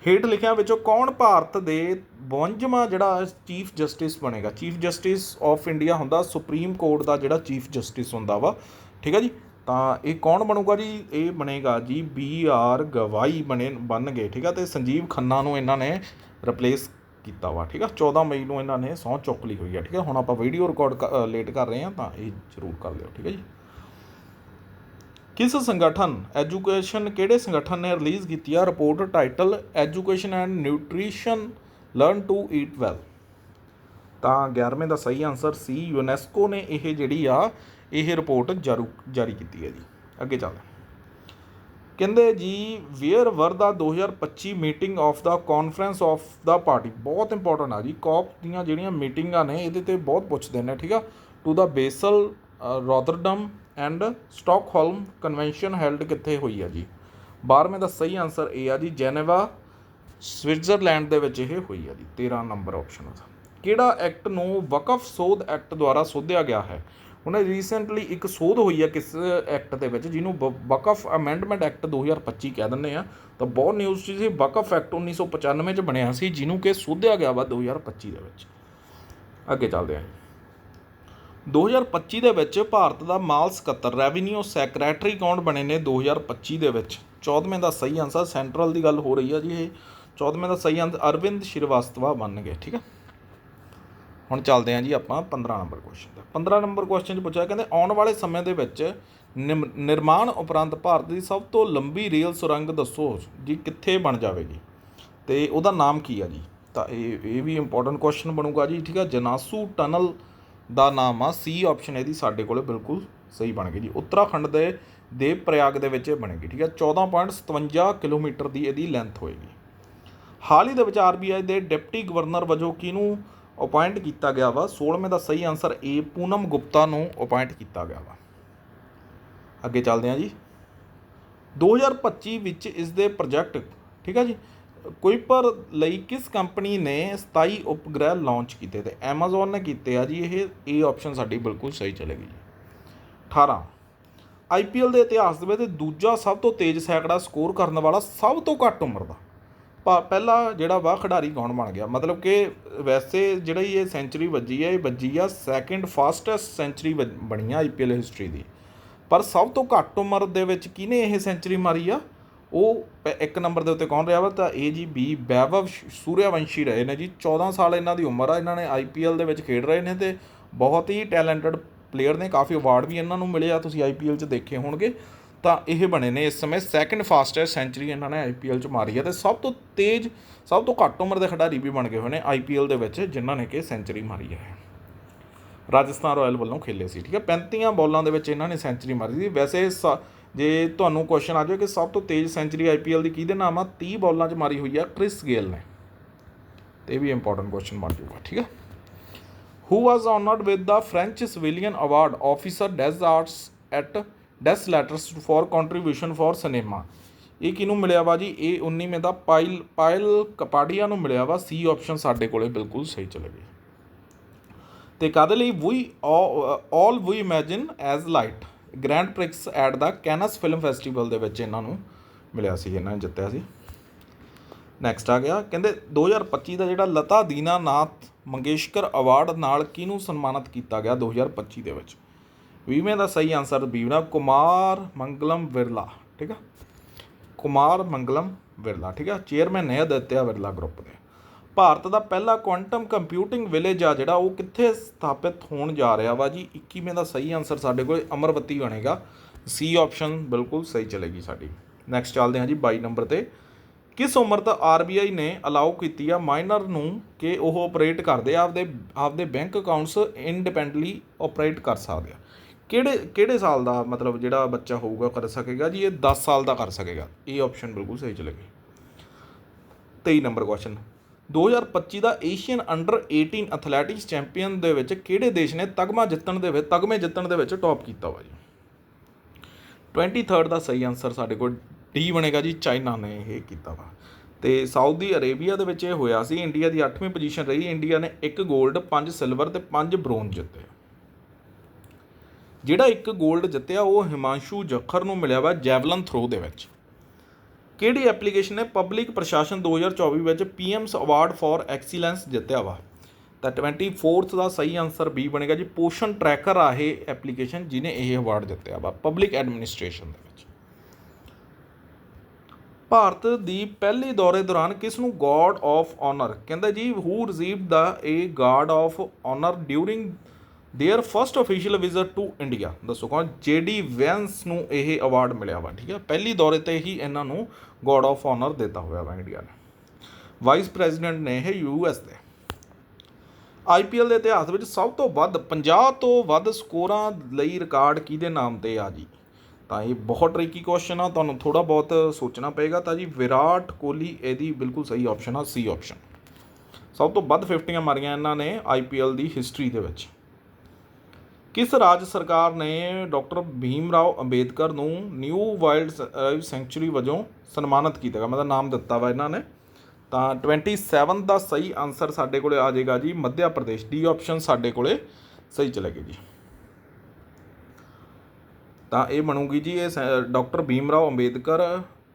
ਹੇਠ ਲਿਖਿਆਂ ਵਿੱਚੋਂ ਕੌਣ ਭਾਰਤ ਦੇ 52ਵਾਂ ਜਿਹੜਾ ਚੀਫ ਜਸਟਿਸ ਬਣੇਗਾ? ਚੀਫ ਜਸਟਿਸ ਆਫ ਇੰਡੀਆ ਹੁੰਦਾ, ਸੁਪਰੀਮ ਕੋਰਟ ਦਾ ਜਿਹੜਾ ਚੀਫ ਜਸਟਿਸ ਹੁੰਦਾ ਵਾ। ਠੀਕ ਹੈ ਜੀ? ਤਾਂ ਇਹ ਕੌਣ ਬਣੂਗਾ ਜੀ? ਇਹ ਬਣੇਗਾ ਜੀ ਬੀ ਆਰ ਗਵਾਈ ਬਣੇ ਬਣ ਗਏ ਠੀਕ ਆ? ਤੇ ਸੰਜੀਵ ਖੰਨਾ ਨੂੰ ਇਹਨਾਂ ਨੇ ਰਿਪਲੇਸ ਕੀਤਾ ਵਾ, ਠੀਕ ਆ? 14 ਮਈ ਨੂੰ ਇਹਨਾਂ ਨੇ ਸਹੁੰ ਚੁੱਕ ਲਈ ਹੋਈ ਆ, ਠੀਕ ਆ? ਹੁਣ ਆਪਾਂ ਵੀਡੀਓ ਰਿਕਾਰਡ ਲੇਟ ਕਰ ਰਹੇ ਹਾਂ ਤਾਂ ਇਹ ਜ਼ਰੂਰ ਕਰ ਲਿਓ, ਠੀਕ ਹੈ ਜੀ? ਕਿਸ ਸੰਗਠਨ ਐਜੂਕੇਸ਼ਨ ਕਿਹੜੇ ਸੰਗਠਨ ਨੇ ਰਿਲੀਜ਼ ਕੀਤੀ ਆ? Report title education and nutrition learn to eat well ਤਾਂ 11ਵੇਂ ਦਾ ਸਹੀ ਆਨਸਰ ਸੀ ਯੂਨੈਸਕੋ ਨੇ ਇਹ ਜਿਹੜੀ ਆ, ਇਹ ਰਿਪੋਰਟ ਜਾਰੂ, ਜਾਰੀ ਕੀਤੀ ਹੈ ਜੀ। ਅੱਗੇ ਚੱਲਦੇ ਕਹਿੰਦੇ ਜੀ where were the 2025 meeting of the conference of the party ਬਹੁਤ ਇੰਪੋਰਟੈਂਟ ਆ ਜੀ ਕਾਪ ਦੀਆਂ ਜਿਹੜੀਆਂ ਮੀਟਿੰਗਾਂ ਨੇ, ਇਹਦੇ ਤੇ ਬਹੁਤ ਪੁੱਛਦੇ ਨੇ, ਠੀਕ ਆ? To the Basel Rotterdam and Stockholm convention held ਕਿੱਥੇ ਹੋਈ ਆ ਜੀ? 12ਵੇਂ ਦਾ ਸਹੀ ਆਨਸਰ ਇਹ ਆ ਜੀ ਜੈਨੇਵਾ ਸਵਿਟਜ਼ਰਲੈਂਡ ਦੇ ਵਿੱਚ ਇਹ ਹੋਈ ਆ ਜੀ 13 ਨੰਬਰ ਆਪਸ਼ਨ ਉਹਦਾ ਕਿਹੜਾ ਐਕਟ ਨੂੰ ਵਕਫ ਸੋਧ ਐਕਟ ਦੁਆਰਾ ਸੋਧਿਆ ਗਿਆ ਹੈ? ਉਹਨੇ ਰੀਸੈਂਟਲੀ ਇੱਕ ਸੋਧ ਹੋਈ ਹੈ ਕਿਸ ਐਕਟ ਦੇ ਵਿੱਚ, ਜਿਹਨੂੰ ਵ- ਵਕਫ ਅਮੈਂਡਮੈਂਟ ਐਕਟ 2025 ਕਹਿ ਦਿੰਦੇ ਆ। ਤਾਂ ਬਹੁਤ ਨਿਊਜ਼ ਸੀ ਵਕਫ ਐਕਟ 1995 ਚ ਬਣਿਆ ਸੀ, ਜਿਹਨੂੰ ਕਿ ਸੋਧਿਆ ਗਿਆ ਵਾ 2025 ਦੇ ਵਿੱਚ। ਅੱਗੇ ਚੱਲਦੇ ਹਾਂ 2025 ਦੇ ਵਿੱਚ ਭਾਰਤ ਦਾ ਮਾਲ ਸਕੱਤਰ ਰੈਵਨਿਊ ਸੈਕਟਰੀ ਕੌਣ ਬਣੇ ਨੇ 2025 ਦੇ ਵਿੱਚ? 14ਵੇਂ ਦਾ ਸਹੀ ਆਨਸਰ ਸੈਂਟਰਲ ਦੀ ਗੱਲ ਹੋ ਰਹੀ ਆ ਜੀ ਇਹ। 14ਵੇਂ ਦਾ ਸਹੀ ਆਨਸਰ ਅਰਵਿੰਦ ਸ਼੍ਰੀਵਾਸਤਵਾ ਬਣ ਗਏ ਠੀਕ ਹੈ ਹੁਣ ਚੱਲਦੇ ਹਾਂ ਜੀ ਆਪਾਂ 15 ਨੰਬਰ ਕੁਐਸਚਨ ਤੇ। 15 ਨੰਬਰ ਕੁਐਸਚਨ 'ਚ ਪੁੱਛਿਆ, ਕਹਿੰਦੇ ਆਉਣ ਵਾਲੇ ਸਮੇਂ ਦੇ ਵਿੱਚ ਨਿਮ- ਨਿਰਮਾਣ ਉਪਰੰਤ ਭਾਰਤ ਦੀ ਸਭ ਤੋਂ ਲੰਬੀ ਰੇਲ ਸੁਰੰਗ ਦੱਸੋ ਜੀ, ਕਿੱਥੇ ਬਣ ਜਾਵੇਗੀ? ਤੇ ਉਹਦਾ ਨਾਮ ਕੀ ਆ ਜੀ? ਤਾਂ ਇਹ ਇਹ ਵੀ ਇੰਪੋਰਟੈਂਟ ਕੁਐਸਚਨ ਬਣੂਗਾ ਜੀ, ਠੀਕ ਆ? ਜਨਾਸੂ ਟਨਲ ਦਾ ਨਾਮ ਆ ਸੀ ਆਪਸ਼ਨ ਇਹਦੀ ਸਾਡੇ ਕੋਲੇ ਬਿਲਕੁਲ ਸਹੀ ਬਣ ਗਈ ਜੀ। ਉੱਤਰਾਖੰਡ ਦੇ ਦੇਵ ਪ੍ਰਯਾਗ ਦੇ ਵਿੱਚ ਇਹ ਬਣੇਗੀ, ਠੀਕ ਆ? 14.57 ਕਿਲੋਮੀਟਰ ਦੀ ਇਹਦੀ ਲੈਂਥ ਹੋਏਗੀ। ਹਾਲ ਹੀ ਦੇ ਵਿੱਚ ਆਰਬੀਆਈ ਦੇ ਡਿਪਟੀ ਗਵਰਨਰ ਵਜੋਂ ਕਿਹਨੂੰ ਅਪਾਇੰਟ ਕੀਤਾ ਗਿਆ ਵਾ। 16ਵੇਂ ਦਾ ਸਹੀ ਆਨਸਰ ਏ ਪੂਨਮ ਗੁਪਤਾ ਨੂੰ ਅਪਾਇੰਟ ਕੀਤਾ ਗਿਆ ਵਾ। ਅੱਗੇ ਚੱਲਦੇ ਹਾਂ ਜੀ। 2025 ਵਿੱਚ ਇਸ ਦੇ ਪ੍ਰੋਜੈਕਟ ਠੀਕ ਆ ਜੀ? ਕੁਇਪਰ ਲਈ ਕਿਸ ਕੰਪਨੀ ਨੇ 27 ਉਪਗ੍ਰਹਿ ਲਾਂਚ ਕੀਤੇ ਤੇ Amazon ਨੇ ਕੀਤੇ ਆ ਜੀ, ਇਹ ਇਹ ਆਪਸ਼ਨ ਸਾਡੀ ਬਿਲਕੁਲ ਸਹੀ ਚਲੇਗੀ ਜੀ। 18 ਆਈਪੀਐਲ ਦੇ ਇਤਿਹਾਸ ਦੇ ਵਿੱਚ ਦੂਜਾ ਸਭ ਤੋਂ ਤੇਜ਼ ਸੈਂਕੜਾ ਸਕੋਰ ਕਰਨ ਵਾਲਾ ਸਭ ਤੋਂ ਘੱਟ ਉਮਰ ਦਾ। ਪਾ- ਪਹਿਲਾ ਜਿਹੜਾ ਵਾ ਖਿਡਾਰੀ ਕੌਣ ਬਣ ਗਿਆ? ਮਤਲਬ ਕਿ ਵੈਸੇ ਜਿਹੜੀ ਇਹ ਸੈਂਚਰੀ ਵੱਜੀ ਹੈ, ਇਹ ਵੱਜੀ ਆ ਸੈਕਿੰਡ ਫਾਸਟੈਸਟ ਸੈਂਚਰੀ ਬਣੀ ਆ ਆਈਪੀਐਲ ਹਿਸਟਰੀ ਦੀ। ਪਰ ਸਭ ਤੋਂ ਘੱਟ ਉਮਰ ਦੇ ਵਿੱਚ ਕਿਹਨੇ ਇਹ ਸੈਂਚਰੀ ਮਾਰੀ ਆ? ਉਹ ਪ- ਇੱਕ ਨੰਬਰ ਦੇ ਉੱਤੇ ਕੌਣ ਰਿਹਾ ਵਾ? ਤਾਂ ਇਹ ਜੀ ਬੀ ਵੈਭਵ ਸੂਰਿਆਵੰਸ਼ੀ ਰਹੇ ਨੇ ਜੀ। 14 ਸਾਲ ਇਹਨਾਂ ਦੀ ਉਮਰ ਆ, ਇਹਨਾਂ ਨੇ ਆਈਪੀਐਲ ਦੇ ਵਿੱਚ ਖੇਡ ਰਹੇ ਨੇ ਤੇ ਬਹੁਤ ਹੀ ਟੈਲੈਂਟਡ ਪਲੇਅਰ ਨੇ। ਕਾਫੀ ਅਵਾਰਡ ਵੀ ਇਹਨਾਂ ਨੂੰ ਮਿਲੇ ਆ। ਤੁਸੀਂ ਆਈਪੀਐਲ 'ਚ ਦੇਖੇ ਹੋਣਗੇ। ਤਾਂ ਇਹ ਬਣੇ ਨੇ ਇਸ ਸਮੇਂ ਸੈਕਿੰਡ ਫਾਸਟੈਸਟ ਸੈਂਚਰੀ ਇਹਨਾਂ ਨੇ ਆਈਪੀਐਲ 'ਚ ਮਾਰੀ ਹੈ ਤੇ ਸਭ ਤੋਂ ਤੇਜ਼, ਸਭ ਤੋਂ ਘੱਟ ਉਮਰ ਦੇ ਖਿਡਾਰੀ ਵੀ ਬਣ ਗਏ ਹੋਏ ਨੇ ਆਈਪੀਐਲ ਦੇ ਵਿੱਚ, ਜਿਨ੍ਹਾਂ ਨੇ ਕਿ ਸੈਂਚਰੀ ਮਾਰੀ ਹੈ। ਰਾਜਸਥਾਨ ਰਾਇਲ ਵੱਲੋਂ ਖੇਲੇ ਸੀ, ਠੀਕ ਹੈ? 35 ਬਾਲਾਂ ਦੇ ਵਿੱਚ ਇਹਨਾਂ ਨੇ ਸੈਂਚਰੀ ਮਾਰੀ ਸੀ। ਵੈਸੇ ਸ- ਜੇ ਤੁਹਾਨੂੰ ਕੁਐਸਚਨ ਆ ਜਾਵੇ ਕਿ ਸਭ ਤੋਂ ਤੇਜ਼ ਸੈਂਚਰੀ ਆਈਪੀਐਲ ਦੀ ਕਿਹਦੇ ਨਾਮ ਆ? 30 ਬਾਲਾਂ 'ਚ ਮਾਰੀ ਹੋਈ ਆ ਕ੍ਰਿਸ ਗੇਲ ਨੇ। ਤੇ ਇਹ ਵੀ ਇੰਪੋਰਟੈਂਟ ਕੁਐਸਚਨ ਬਣ ਜਾਊਗਾ, ਠੀਕ ਹੈ? Who was honored with the French Civilian award Officer des Arts at des lettres for contribution for cinema ਇਹ ਕਿਹਨੂੰ ਮਿਲਿਆ ਵਾ ਜੀ? ਇਹ 19ਵੇਂ ਦਾ ਪਾਇਲ ਪਾਇਲ ਕਪਾਡੀਆ ਨੂੰ ਮਿਲਿਆ ਵਾ। ਸੀ ਆਪਸ਼ਨ ਸਾਡੇ ਕੋਲੇ ਬਿਲਕੁਲ ਸਹੀ ਚਲੇ ਗਈ ਤੇ ਕਾਦੇ ਲਈ? We all we imagine as light grand prix at the Cannes film festival ਦੇ ਵਿੱਚ ਇਹਨਾਂ ਨੂੰ ਮਿਲਿਆ ਸੀ, ਇਹਨਾਂ ਨੇ ਜਿੱਤਿਆ ਸੀ। ਨੈਕਸਟ ਆ ਗਿਆ। ਕਹਿੰਦੇ 2025 ਦਾ ਜਿਹੜਾ ਲਤਾ ਦੀਨਾਨਾਥ ਮੰਗੇਸ਼ਕਰ ਅਵਾਰਡ ਨਾਲ ਕਿਹਨੂੰ ਸਨਮਾਨਿਤ ਕੀਤਾ ਗਿਆ? 2025 ਦੇ ਵਿੱਚ। 20ਵੇਂ ਦਾ ਸਹੀ ਆਨਸਰ ਬੀਵਨਾ ਕੁਮਾਰ ਮੰਗਲਮ ਵਿਰਲਾ, ਠੀਕ ਆ? ਕੁਮਾਰ ਮੰਗਲਮ ਵਿਰਲਾ, ਠੀਕ ਆ? ਚੇਅਰਮੈਨ ਨੇ ਅਦਿੱਤਿਆ ਵਿਰਲਾ ਗਰੁੱਪ ਦੇ। ਭਾਰਤ ਦਾ ਪਹਿਲਾ ਕੁਆਂਟਮ ਕੰਪਿਊਟਿੰਗ ਵਿਲੇਜ ਆ ਜਿਹੜਾ, ਉਹ ਕਿੱਥੇ ਸਥਾਪਿਤ ਹੋਣ ਜਾ ਰਿਹਾ ਵਾ ਜੀ? 21ਵੇਂ ਦਾ ਸਹੀ ਆਨਸਰ ਸਾਡੇ ਕੋਲ ਅਮਰਵਤੀ ਬਣੇਗਾ। ਸੀ ਆਪਸ਼ਨ ਬਿਲਕੁਲ ਸਹੀ ਚਲੇਗੀ ਸਾਡੀ। ਨੈਕਸਟ ਚੱਲਦੇ ਹਾਂ ਜੀ 22 ਨੰਬਰ ਤੇ। ਕਿਸ ਉਮਰ ਤੱਕ ਆਰਬੀਆਈ ਨੇ ਅਲਾਉ ਕੀਤੀ ਆ ਮਾਈਨਰ ਨੂੰ ਕਿ ਉਹ ਆਪਰੇਟ ਕਰਦੇ ਆ? ਆਪਦੇ ਆਪਦੇ ਬੈਂਕ ਅਕਾਊਂਟਸ ਇੰਡੀਪੈਂਡੈਂਟਲੀ ਆਪਰੇਟ ਕਰ ਸਕਦੇ ਆ? ਕਿਹੜੇ ਕਿਹੜੇ ਸਾਲ ਦਾ ਮਤਲਬ ਜਿਹੜਾ ਬੱਚਾ ਹੋਊਗਾ ਕਰ ਸਕੇਗਾ ਜੀ? ਇਹ 10 ਸਾਲ ਦਾ ਕਰ ਸਕੇਗਾ। ਇਹ ਆਪਸ਼ਨ ਬਿਲਕੁਲ ਸਹੀ ਚਲੇਗੀ 23 ਨੰਬਰ ਕੁਐਸਚਨ 2025 ਦਾ ਏਸ਼ੀਅਨ ਅੰਡਰ 18 ਐਥਲੈਟਿਕਸ ਚੈਂਪੀਅਨ ਦੇ ਵਿੱਚ ਕਿਹੜੇ ਦੇਸ਼ ਨੇ ਤਗਮਾ ਜਿੱਤਣ ਦੇ ਵਿੱਚ, ਤਗਮੇ ਜਿੱਤਣ ਦੇ ਵਿੱਚ ਟੌਪ ਕੀਤਾ ਵਾ ਜੀ? 23rd ਦਾ ਸਹੀ ਆਨਸਰ ਸਾਡੇ ਕੋਲ ਡੀ ਬਣੇਗਾ ਜੀ ਚਾਈਨਾ ਨੇ ਇਹ ਕੀਤਾ ਵਾ। ਤੇ ਸਾਊਦੀ ਅਰੇਬੀਆ ਦੇ ਵਿੱਚ ਇਹ ਹੋਇਆ ਸੀ ਇੰਡੀਆ ਦੀ 8ਵੀਂ ਪੋਜੀਸ਼ਨ ਰਹੀ। ਇੰਡੀਆ ਨੇ 1 골ਡ 5 ਸਿਲਵਰ ਤੇ 5 ਬ੍ਰੌਂਜ਼ ਜਿੱਤੇ। ਜਿਹੜਾ ਇੱਕ 골ਡ ਜਿੱਤਿਆ, ਉਹ ਹਿਮਾਂਸ਼ੂ ਜਖਰ ਨੂੰ ਮਿਲਿਆ ਵਾ ਜੈਵਲਨ ਥਰੋ ਦੇ ਵਿੱਚ। ਕਿਹੜੀ ਐਪਲੀਕੇਸ਼ਨ ਨੇ ਪਬਲਿਕ ਪ੍ਰਸ਼ਾਸਨ 2024 ਵਿੱਚ ਪੀਐਮਸ ਅਵਾਰਡ ਫਾਰ ਐਕਸੀਲੈਂਸ ਜਿੱਤਿਆ ਵਾ? ਤਾਂ 24th ਦਾ ਸਹੀ ਆਨਸਰ ਬੀ ਬਣੇਗਾ ਜੀ, ਪੋਸ਼ਨ ਟਰੈਕਰ ਆ ਇਹ ਐਪਲੀਕੇਸ਼ਨ ਜਿਹਨੇ ਇਹ ਅਵਾਰਡ ਜਿੱਤਿਆ ਵਾ, ਪਬਲਿਕ ਐਡਮਿਨਿਸਟ੍ਰੇਸ਼ਨ ਦੇ ਵਿੱਚ। ਭਾਰਤ ਦੀ ਪਹਿਲੇ ਦੌਰੇ ਦੌਰਾਨ ਕਿਸ ਨੂੰ ਗਾਰਡ ਆਫ ਆਨਰ ਕਹਿੰਦਾ ਜੀ who received the a guard of honour during their first official visit to India ਦੱਸੋ ਕੌਣ ਜੇਡੀ ਵੈਂਸ ਨੂੰ ਇਹ ਅਵਾਰਡ ਮਿਲਿਆ ਵਾ ਠੀਕ ਹੈ ਪਹਿਲੀ ਦੌਰੇ ਤੇ ਹੀ ਇਹਨਾਂ ਨੂੰ ਗਾਰਡ ਆਫ ਆਨਰ ਦਿੱਤਾ ਹੋਇਆ ਵਾ ਇੰਡੀਆ ਨੇ ਵਾਈਸ ਪ੍ਰੈਜ਼ੀਡੈਂਟ ਨੇ ਇਹ ਯੂਐਸ ਦੇ ਆਈਪੀਐਲ ਦੇ ਇਤਿਹਾਸ ਵਿੱਚ ਸਭ ਤੋਂ ਵੱਧ 50 ਤੋਂ ਵੱਧ ਸਕੋਰਾਂ ਲਈ ਰਿਕਾਰਡ ਕਿਹਦੇ ਨਾਮ ਤੇ ਆ ਜੀ ਤਾਂ ਇਹ ਬਹੁਤ ਟ੍ਰਿਕੀ ਕੁਐਸਚਨ ਆ ਤੁਹਾਨੂੰ ਥੋੜਾ ਬਹੁਤ ਸੋਚਣਾ ਪਏਗਾ ਤਾਂ ਜੀ ਵਿਰਾਟ ਕੋਹਲੀ ਇਹਦੀ ਬਿਲਕੁਲ ਸਹੀ ਆਪਸ਼ਨ ਆ ਸੀ ਆਪਸ਼ਨ ਸਭ ਤੋਂ ਵੱਧ 50 ਮਾਰੀਆਂ ਇਹਨਾਂ ਨੇ ਆਈਪੀਐਲ ਦੀ ਹਿਸਟਰੀ ਦੇ ਵਿੱਚ ਕਿਸ ਰਾਜ ਸਰਕਾਰ ਨੇ ਡਾਕਟਰ ਭੀਮ ਰਾਓ ਅੰਬੇਦਕਰ ਨੂੰ ਨਿਊ ਵਰਲਡ ਲਾਈਫ ਸੈਂਚੁਰੀ ਵਜੋਂ ਸਨਮਾਨਿਤ ਕੀਤਾ ਗਿਆ? ਮਤਲਬ ਨਾਮ ਦਿੱਤਾ ਵਾ ਇਹਨਾਂ ਨੇ। ਤਾਂ 27 ਦਾ ਸਹੀ ਆਨਸਰ ਸਾਡੇ ਕੋਲੇ ਆ ਜਾਏਗਾ ਜੀ। ਮੱਧਿਆ ਪ੍ਰਦੇਸ਼ ਡੀ ਆਪਸ਼ਨ ਸਾਡੇ ਕੋਲੇ ਸਹੀ ਚਲੇਗੀ ਜੀ। ਤਾਂ ਇਹ ਬਣੂਗੀ ਜੀ, ਇਹ ਡਾਕਟਰ ਭੀਮ ਰਾਓ ਅੰਬੇਦਕਰ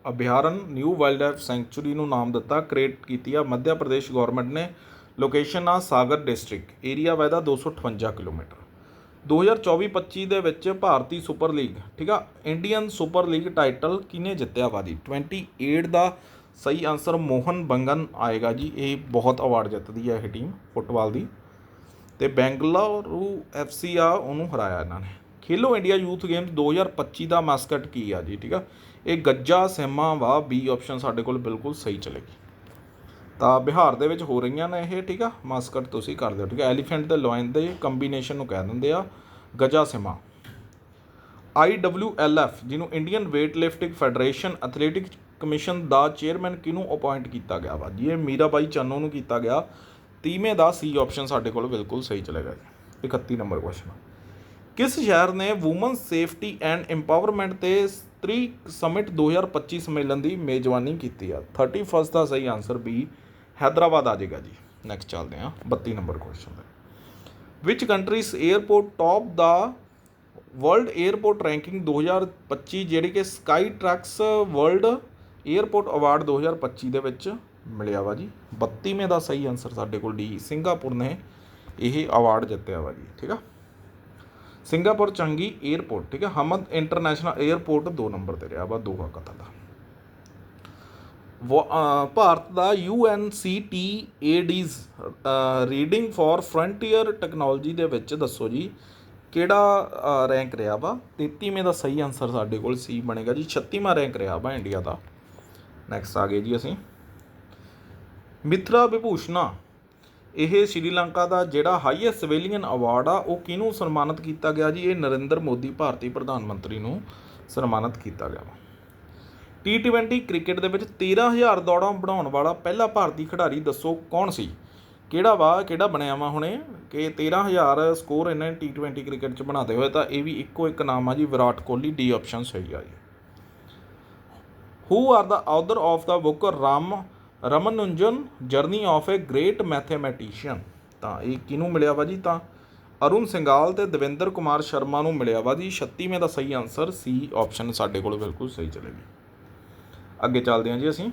ਅਭਿਆਰਨ ਨਿਊ ਵਾਈਲਡ ਲਾਈਫ ਸੈਂਚੁਰੀ ਨੂੰ ਨਾਮ ਦਿੱਤਾ, ਕ੍ਰੀਏਟ ਕੀਤੀ ਆ। ਮੱਧਿਆ ਪ੍ਰਦੇਸ਼ ਗਵਰਨਮੈਂਟ ਨੇ ਲੋਕੇਸ਼ਨ ਆ ਸਾਗਰ ਡਿਸਟ੍ਰਿਕਟ, ਏਰੀਆ ਵਾ ਇਹਦਾ 258 ਕਿਲੋਮੀਟਰ। 2024-25 ਦੇ ਵਿੱਚ ਭਾਰਤੀ ਸੁਪਰ ਲੀਗ, ਠੀਕ ਆ, ਇੰਡੀਅਨ ਸੁਪਰ ਲੀਗ ਟਾਈਟਲ ਕਿਨੇ ਜਿੱਤਿਆ ਵਾ ਜੀ? 28 ਦਾ ਸਹੀ ਆਨਸਰ ਮੋਹਨ ਬੰਗਨ ਆਏਗਾ ਜੀ, ਇਹ ਬਹੁਤ ਅਵਾਰਡ ਜਿੱਤਦੀ ਹੈ ਇਹ ਟੀਮ ਫੁੱਟਬਾਲ ਦੀ। ਤੇ ਬੈਂਗਲੁਰੂ ਐਫਸੀ ਆ, ਉਹਨੂੰ ਹਰਾਇਆ ਇਹਨਾਂ ਨੇ। ਖੇਲੋ ਇੰਡੀਆ ਯੂਥ ਗੇਮਸ 2025 ਦਾ ਮਾਸਕਟ ਕੀ ਆ ਜੀ, ਠੀਕ ਆ? ਇਹ ਗੱਜਾ ਸਹਿਮਾ ਵਾ ਬੀ ਆਪਸ਼ਨ ਸਾਡੇ ਕੋਲ ਬਿਲਕੁਲ ਸਹੀ ਚਲੇਗੀ। ਤਾਂ ਬਿਹਾਰ ਦੇ ਵਿੱਚ ਹੋ ਰਹੀਆਂ ਨੇ ਇਹ, ਠੀਕ ਆ? ਮਾਸਕਟ ਤੁਸੀਂ ਕਰ ਦਿਓ, ਠੀਕ ਆ? ਐਲੀਫੈਂਟ ਦੇ ਲੋਇਨ ਦੇ ਕੰਬੀਨੇਸ਼ਨ ਨੂੰ ਕਹਿ ਦਿੰਦੇ ਆ ਗਜਾ ਸਿਮਾ। IWLF ਜਿਹਨੂੰ Indian weight lifting federation athletic commission ਦਾ ਚੇਅਰਮੈਨ ਕਿਹਨੂੰ ਅਪਾਇੰਟ ਕੀਤਾ ਗਿਆ ਵਾ? ਜੀ, ਇਹ ਮੀਰਾਬਾਈ ਚਾਨੋ ਨੂੰ ਕੀਤਾ ਗਿਆ। ਤੀਵੇਂ ਦਾ ਸੀ ਆਪਸ਼ਨ ਸਾਡੇ ਕੋਲ ਬਿਲਕੁਲ ਸਹੀ ਚਲੇਗਾ ਜੀ। 31 ਨੰਬਰ ਕੁਐਸਚਨ ਕਿਸ ਸ਼ਹਿਰ ਨੇ ਔਮਨ ਸੇਫਟੀ ਐਂਡ ਇੰਪਾਵਰਮੈਂਟ ਤੇ ਸਤਰੀ ਸਮਿਟ 2025 ਸੰਮੇਲਨ ਦੀ ਮੇਜ਼ਬਾਨੀ ਕੀਤੀ ਆ? 31st ਦਾ ਸਹੀ ਆਨਸਰ ਬੀ ਹੈਦਰਾਬਾਦ ਆ ਜਾਏਗਾ ਜੀ। ਨੈਕਸਟ ਚੱਲਦੇ ਹਾਂ। 32 number question the which country's airport top the world airport ranking 2025 ਜਿਹੜੀ ਕਿ Skytrax world airport award 2025 ਦੇ ਵਿੱਚ ਮਿਲਿਆ ਵਾ ਜੀ। 32ਵੇਂ ਦਾ ਸਹੀ ਆਨਸਰ ਸਾਡੇ ਕੋਲ ਡੀ। ਸਿੰਗਾਪੁਰ ਨੇ ਇਹ ਅਵਾਰਡ ਜਿੱਤਿਆ ਵਾ ਜੀ। ਠੀਕ ਆ? ਸਿੰਗਾਪੁਰ ਚੰਗੀ 에ਅਰਪੋਰਟ ਠੀਕ ਆ? ਹਮਦ ਇੰਟਰਨੈਸ਼ਨਲ 에ਅਰਪੋਰਟ ਦੋ ਨੰਬਰ ਤੇ ਰਿਹਾ ਵਾ ਦੋਹਾ ਕਤਾ ਦਾ। ਵ- ਅਹ ਭਾਰਤ ਦਾ ਡੀਜ਼ ਰੀਡਿੰਗ ਫਾਰ ਫਰੰਟੀਅਰ ਟੈਕਨੋਲੋਜੀ ਦੇ ਵਿੱਚ ਦੱਸੋ ਜੀ, ਕਿਹੜਾ ਰੈਂਕ ਰਿਹਾ ਵਾ? 33ਵੇਂ ਦਾ ਸਹੀ ਆਨਸਰ ਸਾਡੇ ਕੋਲ ਸੀ, ਬਣੇਗਾ ਜੀ। 36ਵਾਂ ਰੈਂਕ ਰਿਹਾ ਵਾ ਇੰਡੀਆ ਦਾ। ਨੈਕਸਟ ਆ ਗਏ ਜੀ ਅਸੀਂ। ਮਿਥਰਾ ਵਿਭੂਸ਼ਣਾ, ਇਹ ਸ਼੍ਰੀਲੰਕਾ ਦਾ ਜਿਹੜਾ ਹਾਈਐਸਟ ਸਿਵਿਲੀਅਨ ਅਵਾਰਡ ਆ, ਉਹ ਕਿਹਨੂੰ ਸਨਮਾਨਿਤ ਕੀਤਾ ਗਿਆ ਜੀ? ਇਹ ਨਰਿੰਦਰ ਮੋਦੀ, ਭਾਰਤੀ ਪ੍ਰਧਾਨ ਮੰਤਰੀ ਨੂੰ ਸਨਮਾਨਿਤ ਕੀਤਾ ਗਿਆ ਵਾ। T20 ਕ੍ਰਿਕਟ ਦੇ ਵਿੱਚ 13000 ਦੌੜਾਂ ਬਣਾਉਣ ਵਾਲਾ ਪਹਿਲਾ ਭਾਰਤੀ ਖਿਡਾਰੀ ਦੱਸੋ ਕੌਣ ਸੀ? ਕਿਹੜਾ ਵਾ, ਕਿਹੜਾ ਬਣਿਆ ਵਾ ਹੁਣੇ? ਕਿ 13000 ਸਕੋਰ ਇਹਨਾਂ ਨੇ T20 ਕ੍ਰਿਕਟ 'ਚ ਬਣਾਦੇ ਹੋਏ, ਤਾਂ ਇਹ ਵੀ ਇੱਕੋ ਇੱਕ ਨਾਮ ਆ ਜੀ, ਵਿਰਾਟ ਕੋਹਲੀ ਡੀ ਆਪਸ਼ਨ ਸਹੀ ਆ ਜੀ। Who are the author of the book Ram Ramanujan journey of a great mathematician ਤਾਂ ਇਹ ਕਿਹਨੂੰ ਮਿਲਿਆ ਵਾ ਜੀ? ਤਾਂ ਅਰੁਣ ਸਿੰਗਾਲ ਤੇ ਦਵਿੰਦਰ ਕੁਮਾਰ ਸ਼ਰਮਾ ਨੂੰ ਮਿਲਿਆ ਵਾ ਜੀ। 36ਵੇਂ ਦਾ ਸਹੀ ਆਨਸਰ ਸੀ ਆਪਸ਼ਨ ਸਾਡੇ ਕੋਲ ਬਿਲਕੁਲ ਸਹੀ ਚਲੇਗੀ। ਅੱਗੇ ਚੱਲਦੇ ਹਾਂ ਜੀ ਅਸੀਂ।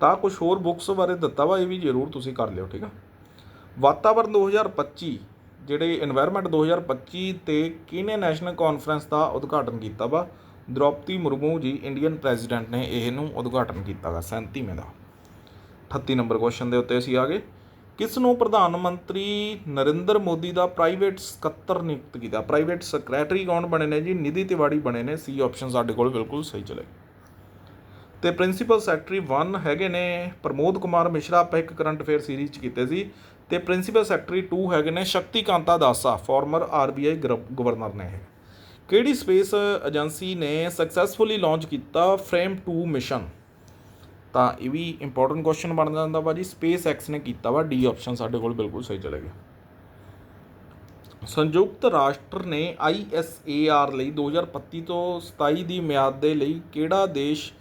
ਤਾਂ ਕੁਝ ਹੋਰ ਬੁੱਕਸ ਬਾਰੇ ਦਿੱਤਾ ਵਾ, ਇਹ ਵੀ ਜ਼ਰੂਰ ਤੁਸੀਂ ਕਰ ਲਿਓ, ਠੀਕ ਆ? ਵਾਤਾਵਰਨ 2025 ਜਿਹੜੇ এনवायरमेंट 2025 ਤੇ ਕਿਨੇ ਨੈਸ਼ਨਲ ਕਾਨਫਰੰਸ ਦਾ ਉਦਘਾਟਨ ਕੀਤਾ ਵਾ? ਦ੍ਰੋਪਤੀ ਮੁਰਮੂ ਜੀ ਇੰਡੀਅਨ ਪ੍ਰੈਜ਼ੀਡੈਂਟ ਨੇ ਇਹ ਨੂੰ ਉਦਘਾਟਨ ਕੀਤਾ ਵਾ 37ਵੇਂ ਦਾ। 38 ਨੰਬਰ ਕੁਐਸਚਨ ਦੇ ਉੱਤੇ ਅਸੀਂ ਆ ਗਏ। ਕਿਸ ਨੂੰ ਪ੍ਰਧਾਨ ਮੰਤਰੀ ਨਰਿੰਦਰ ਮੋਦੀ ਦਾ ਪ੍ਰਾਈਵੇਟ ਸਕੱਤਰ ਨਿਯੁਕਤ ਕੀਤਾ? ਪ੍ਰਾਈਵੇਟ ਸੈਕਟਰੀ ਕੌਣ ਬਣੇ ਨੇ ਜੀ? ਨਿਧੀ ਤਿਵਾੜੀ ਬਣੇ ਨੇ। ਸੀ ਆਪਸ਼ਨ ਸਾਡੇ ਕੋਲ ਬਿਲਕੁਲ ਸਹੀ ਚਲੇ। ਤੇ ਪ੍ਰਿੰਸੀਪਲ ਸੈਕਟਰੀ 1 ਹੈਗੇ ਨੇ ਪ੍ਰਮੋਦ ਕੁਮਾਰ ਮਿਸ਼ਰਾ, ਆਪਾਂ ਇੱਕ ਕਰੰਟ ਅਫੇਅਰ ਸੀਰੀਜ਼ ਚ ਕੀਤੇ ਸੀ। ਤੇ ਪ੍ਰਿੰਸੀਪਲ ਸੈਕਟਰੀ 2 ਹੈਗੇ ਨੇ, Shaktikanta Das former RBI governor ਨੇ ਕਿਹੜੀ ਸਪੇਸ ਏਜੰਸੀ ਨੇ ਸਕਸੈਸਫੁਲੀ ਲਾਂਚ ਕੀਤਾ ਫਰੇਮ 2 ਮਿਸ਼ਨ ਤਾਂ ਇਹ ਵੀ ਇੰਪੋਰਟੈਂਟ ਕੁਐਸਚਨ ਬਣ ਜਾਂਦਾ ਵਾ ਜੀ। ਸਪੇਸ ਐਕਸ ਨੇ ਕੀਤਾ ਵਾ ਡੀ ਆਪਸ਼ਨ ਸਾਡੇ ਕੋਲ ਬਿਲਕੁਲ ਸਹੀ ਚਲੇਗਾ ਸੰਯੁਕਤ ਰਾਸ਼ਟਰ ਨੇ ISAR ਲਈ 2025 ਤੋਂ 27 ਦੀ ਮਿਆਦ ਦੇ ਲਈ ਕਿਹੜਾ ਦੇਸ਼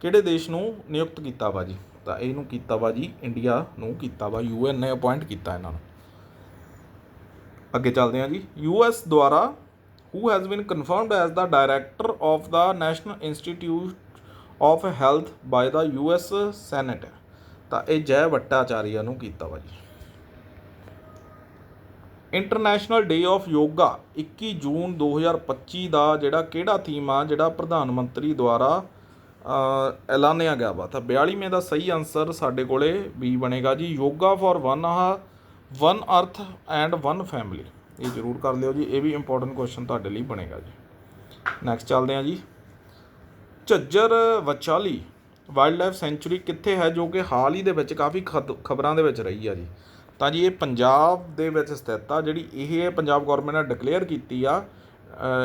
ਕਿਹੜੇ ਦੇਸ਼ ਨੂੰ ਨਿਯੁਕਤ ਕੀਤਾ ਵਾ ਜੀ? ਤਾਂ ਇਹਨੂੰ ਕੀਤਾ ਵਾ ਜੀ ਇੰਡੀਆ ਨੂੰ ਕੀਤਾ ਵਾ ਯੂਐਨ ਨੇ ਅਪਾਇੰਟ ਕੀਤਾ ਇਹਨਾਂ ਨੂੰ। ਅੱਗੇ ਚੱਲਦੇ ਹਾਂ ਜੀ। ਯੂਐਸ ਦੁਆਰਾ who has been confirmed as the director of the national institute of health by the US senate ਤਾਂ ਇਹ ਜੈ ਵੱਟਾਚਾਰੀਆ ਨੂੰ ਕੀਤਾ ਵਾ ਜੀ। International day of yoga 21 June 2025 ਦਾ ਜਿਹੜਾ ਕਿਹੜਾ ਥੀਮ ਆ, ਜਿਹੜਾ ਪ੍ਰਧਾਨ ਮੰਤਰੀ ਦੁਆਰਾ ਐਲਾਨਿਆ ਗਿਆ ਵਾ। ਤਾਂ 42ਵੇਂ ਦਾ ਸਹੀ ਆਨਸਰ ਸਾਡੇ ਕੋਲੇ ਵੀ ਬਣੇਗਾ ਜੀ। ਯੋਗਾ ਫॉर ਵਨ ਆ one earth and one family ਇਹ ਜ਼ਰੂਰ ਕਰ ਲਿਓ ਜੀ। ਇਹ ਵੀ ਇੰਪੋਰਟੈਂਟ ਕੁਐਸਚਨ ਤੁਹਾਡੇ ਲਈ ਬਣੇਗਾ ਜੀ। ਨੈਕਸਟ ਚੱਲਦੇ ਹਾਂ ਜੀ। ਝੱਜਰ ਵਚਾਲੀ ਵਾਈਲਡ ਲਾਈਫ ਸੈਂਚੁਰੀ ਕਿੱਥੇ ਹੈ, ਜੋ ਕਿ ਹਾਲ ਹੀ ਦੇ ਵਿੱਚ ਕਾਫੀ ਖਬਰਾਂ ਦੇ ਵਿੱਚ ਰਹੀ ਆ ਜੀ। ਤਾਂ ਜੀ, ਇਹ ਪੰਜਾਬ ਦੇ ਵਿੱਚ ਸਥਿਤ ਆ। ਜਿਹੜੀ ਇਹ ਪੰਜਾਬ ਗਵਰਨਮੈਂਟ ਨੇ ਡਿਕਲੇਅਰ ਕੀਤੀ ਆ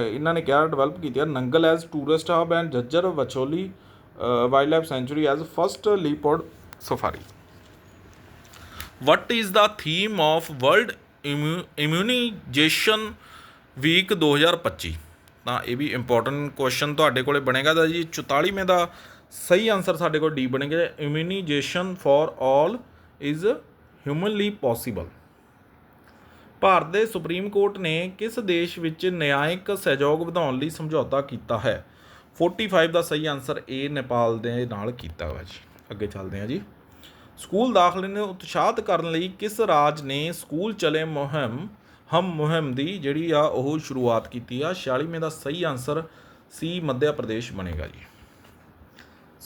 ਇਹਨਾਂ ਨੇ ਕਿਹਾ ਡਿਵੈਲਪ ਕੀਤੀ ਹੈ, Nangal as tourist hub and Jhajjar Bachholi wildlife sanctuary as first leopard safari what is the theme of world immunisation week 2025 ਤਾਂ ਇਹ ਵੀ ਇੰਪੋਰਟੈਂਟ ਕੁਐਸਚਨ ਤੁਹਾਡੇ ਕੋਲੇ ਬਣੇਗਾ ਤਾਂ ਜੀ 44ਵੇਂ ਦਾ ਸਹੀ ਆਨਸਰ ਸਾਡੇ ਕੋਲ ਡੀ ਬਣੇਗਾ। Immunisation for all is humanly possible Bharat ਦੇ ਸੁਪਰੀਮ ਕੋਰਟ ਨੇ ਕਿਸ ਦੇਸ਼ ਵਿੱਚ ਨਿਆਇਕ ਸਹਿਯੋਗ ਵਧਾਉਣ ਲਈ ਸਮਝੌਤਾ ਕੀਤਾ ਹੈ? 45 ਦਾ ਸਹੀ ਆਨਸਰ ਏ ਨੇਪਾਲ ਦੇ ਨਾਲ ਕੀਤਾ ਹੋਇਆ ਜੀ। ਅੱਗੇ ਚੱਲਦੇ ਹਾਂ ਜੀ। ਸਕੂਲ ਦਾਖਲੇ ਨੂੰ ਉਤਸ਼ਾਹਿਤ ਕਰਨ ਲਈ ਕਿਸ ਰਾਜ ਨੇ ਸਕੂਲ ਚਲੇ ਮੁਹਿੰਮ, ਹਮ ਮੁਹਿੰਮ ਦੀ ਜਿਹੜੀ ਆ ਉਹ ਸ਼ੁਰੂਆਤ ਕੀਤੀ ਆ? 46ਵੇਂ ਦਾ ਸਹੀ ਆਨਸਰ ਸੀ ਮੱਧ ਪ੍ਰਦੇਸ਼ ਬਣੇਗਾ ਜੀ।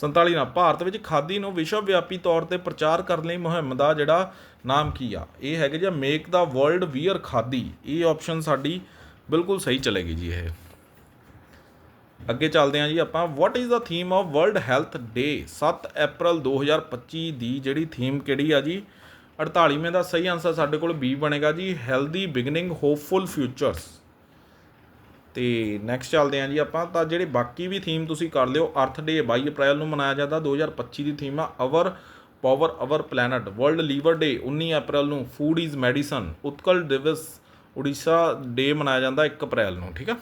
47 ਨਾ ਭਾਰਤ ਵਿੱਚ ਖਾਦੀ ਨੂੰ ਵਿਸ਼ਵ ਵਿਆਪੀ ਤੌਰ ਤੇ ਪ੍ਰਚਾਰ ਕਰਨ ਲਈ ਮੁਹਿੰਮ ਦਾ ਜਿਹੜਾ ਨਾਮ ਕੀ ਆ? ਇਹ ਹੈਗਾ ਜੀ make the world wear khadi. ਇਹ ਆਪਸ਼ਨ ਸਾਡੀ ਬਿਲਕੁਲ ਸਹੀ ਚਲੇਗੀ ਜੀ ਇਹ। ਅੱਗੇ ਚੱਲਦੇ ਹਾਂ ਜੀ ਆਪਾਂ। What is the theme of world health day 7 April 2025 ਦੀ ਜਿਹੜੀ ਥੀਮ ਕਿਹੜੀ ਆ ਜੀ? 48ਵੇਂ ਦਾ ਸਹੀ ਆਨਸਰ ਸਾਡੇ ਕੋਲ ਬੀ ਬਣੇਗਾ ਜੀ। ਹੈਲਦੀ ਬਿਗਨਿੰਗ ਹੋਪਫੁਲ ਫਿਊਚਰਸ ਤੇ ਨੈਕਸਟ ਚੱਲਦੇ ਹਾਂ ਜੀ ਆਪਾਂ। ਤਾਂ ਜਿਹੜੇ ਬਾਕੀ ਵੀ ਥੀਮ ਤੁਸੀਂ ਕਰ ਲਿਓ ਅਰਥ ਡੇ 22 ਅਪ੍ਰੈਲ ਨੂੰ ਮਨਾਇਆ ਜਾਂਦਾ। 2025 ਦੀ ਥੀਮ ਆ our power our planet world liver day 19 April ਨੂੰ ਫੂਡ ਇਜ਼ ਮੈਡੀਸਨ ਉਤਕਲ ਦਿਵਸ ਉੜੀਸਾ ਡੇ ਮਨਾਇਆ ਜਾਂਦਾ 1 ਅਪ੍ਰੈਲ ਨੂੰ, ਠੀਕ ਆ?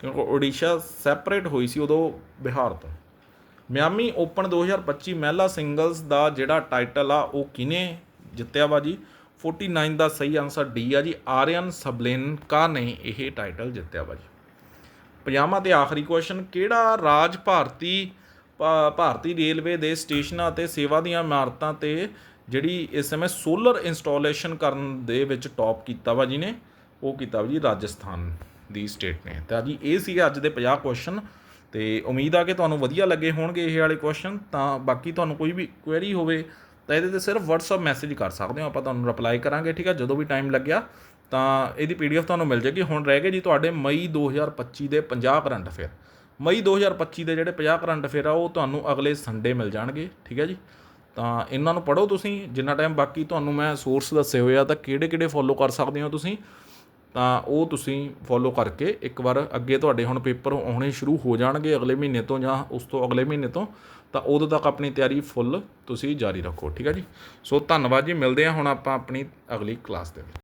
ਕਿਉਂਕਿ ਉੜੀਸਾ ਸੈਪਰੇਟ ਹੋਈ ਸੀ ਉਦੋਂ ਬਿਹਾਰ ਤੋਂ। ਮਿਆਮੀ ਓਪਨ 2025 ਮਹਿਲਾ ਸਿੰਗਲਸ ਦਾ ਜਿਹੜਾ ਟਾਈਟਲ ਆ, ਉਹ ਕਿਨੇ ਜਿੱਤਿਆ ਵਾ ਜੀ? 49 ਦਾ ਸਹੀ ਆਨਸਰ ਡੀ ਆ ਜੀ। ਆਰੀਅਨ ਸਬਲੇਨਕਾ ਨੇ ਇਹ ਟਾਈਟਲ ਜਿੱਤਿਆ ਵਾ ਜੀ। ਪੰਜਾਬਾ ਤੇ ਆਖਰੀ ਕੁਐਸਚਨ ਕਿਹੜਾ ਰਾਜ ਭਾਰਤੀ, ਭਾ- ਭਾਰਤੀ ਰੇਲਵੇ ਦੇ ਸਟੇਸ਼ਨਾਂ ਅਤੇ ਸੇਵਾ ਦੀਆਂ ਇਮਾਰਤਾਂ ਤੇ ਜਿਹੜੀ ਇਸ ਸਮੇਂ ਸੋਲਰ ਇੰਸਟਾਲੇਸ਼ਨ ਕਰਨ ਦੇ ਵਿੱਚ ਟੌਪ ਕੀਤਾ ਵਾ ਜਿਹਨੇ ਉਹ ਕੀਤਾ ਵਾ ਜੀ ਰਾਜਸਥਾਨ ਦੀ ਸਟੇਟ ਨੇ। ਤਾਂ ਜੀ ਇਹ ਸੀ ਅੱਜ ਦੇ 50 ਕੁਐਸਚਨ ਤੇ ਉਮੀਦ ਆ ਕਿ ਤੁਹਾਨੂੰ ਵਧੀਆ ਲੱਗੇ ਹੋਣਗੇ ਇਹ ਵਾਲੇ ਕੁਐਸਚਨ ਤਾਂ ਬਾਕੀ ਤੁਹਾਨੂੰ ਕੋਈ ਵੀ ਕੁਐਰੀ ਹੋਵੇ ਤਾਂ ਇਹਦੇ ਤੇ ਸਿਰਫ WhatsApp ਮੈਸੇਜ ਕਰ ਸਕਦੇ ਹੋ। ਆਪਾਂ ਤੁਹਾਨੂੰ ਰਿਪਲਾਈ ਕਰਾਂਗੇ, ਠੀਕ ਹੈ ਜਦੋਂ ਵੀ ਟਾਈਮ ਲੱਗਿਆ ਤਾਂ ਇਹਦੀ ਪੀਡੀਐਫ ਤੁਹਾਨੂੰ ਮਿਲ ਜਾਏਗੀ। ਹੁਣ ਰਹਿ ਗਏ ਜੀ ਤੁਹਾਡੇ ਮਈ 2025 ਦੇ 50 ਕਰੰਟ ਅਫੇਅਰ। ਮਈ 2025 ਦੇ ਜਿਹੜੇ 50 ਕਰੰਟ ਅਫੇਅਰ ਆ, ਉਹ ਤੁਹਾਨੂੰ ਅਗਲੇ ਸੰਡੇ ਮਿਲ ਜਾਣਗੇ, ਠੀਕ ਹੈ ਜੀ? ਤਾਂ ਇਹਨਾਂ ਨੂੰ ਪੜ੍ਹੋ ਤੁਸੀਂ, ਜਿੰਨਾ ਟਾਈਮ ਬਾਕੀ ਤੁਹਾਨੂੰ ਮੈਂ ਸੋਰਸ ਦੱਸੇ ਹੋਏ ਆ, ਤਾਂ ਕਿਹੜੇ ਕਿਹੜੇ ਫੋਲੋ ਕਰ ਸਕਦੇ ਹੋ ਤੁਸੀਂ? ਤਾਂ ਉਹ ਤੁਸੀਂ ਫੋਲੋ ਕਰਕੇ ਇੱਕ ਵਾਰ ਅੱਗੇ ਤੁਹਾਡੇ ਹੁਣ ਪੇਪਰ ਆਉਣੇ ਸ਼ੁਰੂ ਹੋ ਜਾਣਗੇ ਅਗਲੇ ਮਹੀਨੇ ਤੋਂ ਜਾਂ ਉਸ ਤੋਂ ਅਗਲੇ ਮਹੀਨੇ ਤੋਂ, ਤਾਂ ਉਦੋਂ ਤੱਕ ਆਪਣੀ ਤਿਆਰੀ ਫੁੱਲ ਤੁਸੀਂ ਜਾਰੀ ਰੱਖੋ, ਠੀਕ ਹੈ ਜੀ? ਸੋ ਧੰਨਵਾਦ ਜੀ, ਮਿਲਦੇ ਹਾਂ ਹੁਣ ਆਪਾਂ ਆਪਣੀ ਅਗਲੀ ਕਲਾਸ ਦੇ ਵਿੱਚ।